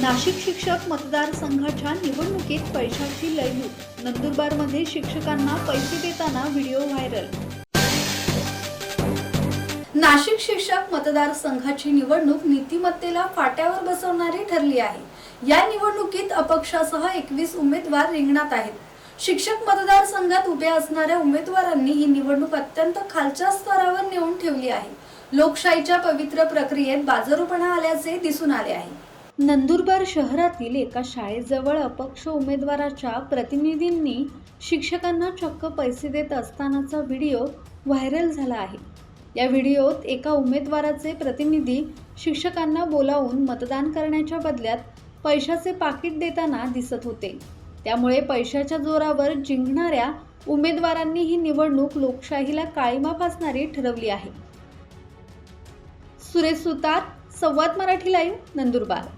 नाशिक शिक्षक मतदारसंघाच्या निवडणुकीत पैशाची लयलूट नंदुरबारमध्ये शिक्षकांना पैसे देताना व्हिडिओ व्हायरल. नाशिक शिक्षक मतदारसंघाची निवडणूक नीतिमत्तेला फाट्यावर बसवणारी ठरली आहे. या निवडणुकीत अपक्षासह एकवीस उमेदवार रिंगणात आहेत. शिक्षक मतदारसंघात उभे असणाऱ्या उमेदवारांनी ही निवडणूक अत्यंत खालच्या स्तरावर नेऊन ठेवली आहे. लोकशाहीच्या पवित्र प्रक्रियेत बाजारूपणा आल्याचे दिसून आले आहे. नंदुरबार शहरातील एका शाळेजवळ अपक्ष उमेदवाराच्या प्रतिनिधींनी शिक्षकांना चक्क पैसे देत असतानाचा व्हिडिओ व्हायरल झाला आहे. या व्हिडिओत एका उमेदवाराचे प्रतिनिधी शिक्षकांना बोलावून मतदान करण्याच्या बदल्यात पैशाचे पाकिट देताना दिसत होते. त्यामुळे पैशाच्या जोरावर जिंकणाऱ्या उमेदवारांनी ही निवडणूक लोकशाहीला काळीमा फासणारी ठरवली आहे. सुरेश सुतार संवाद मराठी लाईव्ह नंदुरबार.